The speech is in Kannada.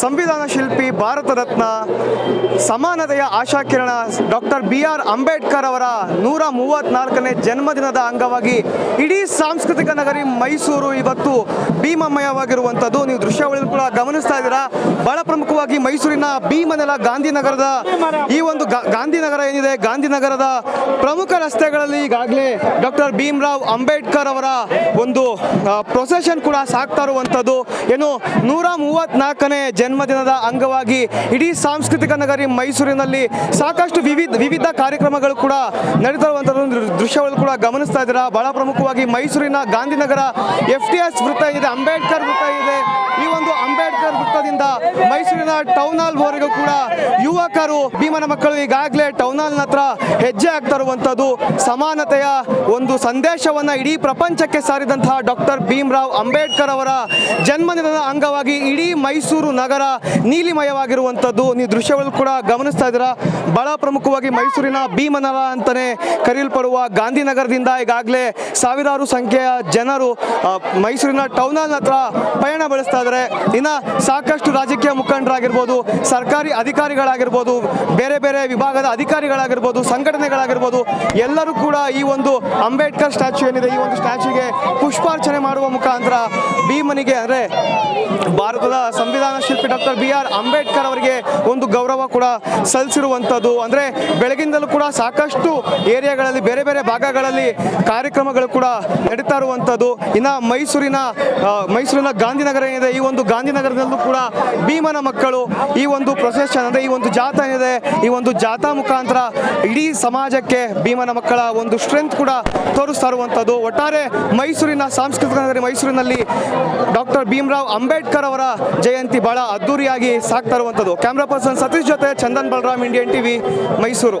ಸಂವಿಧಾನ ಶಿಲ್ಪಿ ಭಾರತ ರತ್ನ ಸಮಾನತೆಯ ಆಶಾಕಿರಣ ಡಾಕ್ಟರ್ ಬಿ ಆರ್ ಅಂಬೇಡ್ಕರ್ ಅವರ ನೂರ ಮೂವತ್ನಾಲ್ಕನೇ ಜನ್ಮದಿನದ ಅಂಗವಾಗಿ ಇಡೀ ಸಾಂಸ್ಕೃತಿಕ ನಗರಿ ಮೈಸೂರು ಇವತ್ತು ಭೀಮಮಯವಾಗಿರುವಂಥದ್ದು. ನೀವು ದೃಶ್ಯಾವಳಿ ಕೂಡ ಗಮನಿಸ್ತಾ ಇದ್ದೀರಾ. ಬಹಳ ಪ್ರಮುಖವಾಗಿ ಮೈಸೂರಿನ ಭೀಮನೆಲ ಗಾಂಧಿನಗರದ ಈ ಒಂದು ಗಾಂಧಿನಗರ ಏನಿದೆ? ಗಾಂಧಿನಗರದ ಪ್ರಮುಖ ರಸ್ತೆಗಳಲ್ಲಿ ಈಗಾಗಲೇ ಡಾಕ್ಟರ್ ಭೀಮರಾವ್ ಅಂಬೇಡ್ಕರ್ ಅವರ ಒಂದು ಪ್ರೊಸೆಷನ್ ಕೂಡ ಸಾಕ್ತಾ ಇರುವಂಥದ್ದು. ಏನು ನೂರ ಮೂವತ್ನಾಲ್ಕನೇ ಜನ್ಮದಿನದ ಅಂಗವಾಗಿ ಇಡೀ ಸಾಂಸ್ಕೃತಿಕ ನಗರಿ ಮೈಸೂರಿನಲ್ಲಿ ಸಾಕಷ್ಟು ವಿವಿಧ ವಿವಿಧ ಕಾರ್ಯಕ್ರಮಗಳು ಕೂಡ ನಡೀತಾ ಒಂದು ದೃಶ್ಯಗಳು ಕೂಡ ಗಮನಿಸ್ತಾ ಇದ್ದೀರಾ? ಬಹಳ ಪ್ರಮುಖವಾಗಿ ಮೈಸೂರಿನ ಗಾಂಧಿನಗರ ಎಫ್ ಟಿ ಎಸ್ ವೃತ್ತ ಇದೆ, ಅಂಬೇಡ್ಕರ್ ವೃತ್ತ ಇದೆ ಈ ಒಂದು ಅಂಬೇಡ್ಕರ್ ವೃತ್ತದಿಂದ ಮೈಸೂರಿನ ಟೌನ್ ಹಾಲ್ ವರೆಗೂ ಕೂಡ ಯುವಕರು ಭೀಮನ ಮಕ್ಕಳು ಈಗಾಗಲೇ ಟೌನ್ ಹಾಲ್ ಹತ್ರ ಹೆಜ್ಜೆ ಆಗ್ತಾ ಇರುವಂತದ್ದು ಸಮಾನತೆಯ ಒಂದು ಸಂದೇಶವನ್ನ ಇಡೀ ಪ್ರಪಂಚಕ್ಕೆ ಸಾರಿದಂತಹ ಡಾಕ್ಟರ್ ಭೀಮರಾವ್ ಅಂಬೇಡ್ಕರ್ ಅವರ ಜನ್ಮದಿನದ ಅಂಗವಾಗಿ ಇಡೀ ಮೈಸೂರು ನಗರ ನೀಲಿಮಯವಾಗಿರುವಂಥದ್ದು. ನೀವು ದೃಶ್ಯಗಳು ಕೂಡ ಗಮನಿಸ್ತಾ ಇದ್ದೀರಾ. ಬಹಳ ಪ್ರಮುಖವಾಗಿ ಮೈಸೂರಿನ ಭೀಮನರ ಅಂತಾನೆ ಕರೆಯಲ್ಪಡುವ ಗಾಂಧಿನಗರದಿಂದ ಈಗಾಗಲೇ ಸಾವಿರಾರು ಸಂಖ್ಯೆಯ ಜನರು ಮೈಸೂರಿನ ಟೌನ್ ಹಾಲ್ ಹತ್ರ ಪಯಣ ಬೆಳೆಸ್ತಾ ಇದ್ದಾರೆ. ಇನ್ನ ಸಾಕಷ್ಟು ರಾಜಕೀಯ ಮುಖಂಡರಾಗಿರ್ಬೋದು ಸರ್ಕಾರಿ ಅಧಿಕಾರಿಗಳಾಗಿರ್ಬೋದು, ಬೇರೆ ಬೇರೆ ವಿಭಾಗದ ಅಧಿಕಾರಿಗಳಾಗಿರ್ಬೋದು, ಸಂಘಟನೆಗಳಾಗಿರ್ಬೋದು, ಎಲ್ಲರೂ ಕೂಡ ಈ ಒಂದು ಅಂಬೇಡ್ಕರ್ ಸ್ಟ್ಯಾಚ್ಯೂ ಏನಿದೆ, ಈ ಒಂದು ಸ್ಟ್ಯಾಚ್ಯೂಗೆ ಪುಷ್ಪಾರ್ಚನೆ ಮಾಡುವ ಮುಖಾಂತರ ಭೀಮನಿಗೆ, ಅಂದರೆ ಭಾರತದ ಸಂವಿಧಾನ ಶಿಲ್ಪಿ ಡಾಕ್ಟರ್ ಬಿ ಆರ್ ಅಂಬೇಡ್ಕರ್ ಅವರಿಗೆ ಒಂದು ಗೌರವ ಕೂಡ ಸಲ್ಲಿಸಿರುವಂಥದ್ದು. ಅಂದರೆ ಬೆಳಗಿಂದಲೂ ಕೂಡ ಸಾಕಷ್ಟು ಏರಿಯಾಗಳಲ್ಲಿ, ಬೇರೆ ಬೇರೆ ಭಾಗಗಳಲ್ಲಿ ಕಾರ್ಯಕ್ರಮಗಳು ಕೂಡ ನಡೀತಾ ಇರುವಂಥದ್ದು. ಇನ್ನು ಮೈಸೂರಿನ ಮೈಸೂರಿನ ಗಾಂಧಿನಗರ ಏನಿದೆ, ಈ ಒಂದು ಗಾಂಧಿನಗರದಲ್ಲೂ ಕೂಡ ಭೀಮನ ಮಕ್ಕಳು ಈ ಒಂದು ಪ್ರೊಸೆಷನ್ ಅಂದರೆ ಈ ಒಂದು ಜಾಥಾ ಏನಿದೆ, ಈ ಒಂದು ಜಾಥಾ ಮುಖಾಂತರ ಇಡೀ ಸಮಾಜಕ್ಕೆ ಭೀಮನ ಮಕ್ಕಳ ಒಂದು ಸ್ಟ್ರೆಂತ್ ಕೂಡ ತೋರಿಸ್ತಾ ಇರುವಂಥದ್ದು ಒಟ್ಟಾರೆ ಮೈಸೂರಿನ ಸಾಂಸ್ಕೃತಿಕ ನಗರಿ ಮೈಸೂರಿನಲ್ಲಿ ಡಾಕ್ಟರ್ ಭೀಮರಾವ್ ಅಂಬೇಡ್ಕರ್ ಅವರ ಜಯಂತಿ ಬಹಳ ಅದ್ದೂರಿಯಾಗಿ ಸಾಕ್ತಾ ಇರುವಂಥದ್ದು ಕ್ಯಾಮ್ರಾ ಪರ್ಸನ್ ಸತೀಶ್ ಜೊತೆ ಚಂದನ್ ಬಲರಾಮ್ ಇಂಡಿಯನ್ ಟಿವಿ ಮೈಸೂರು.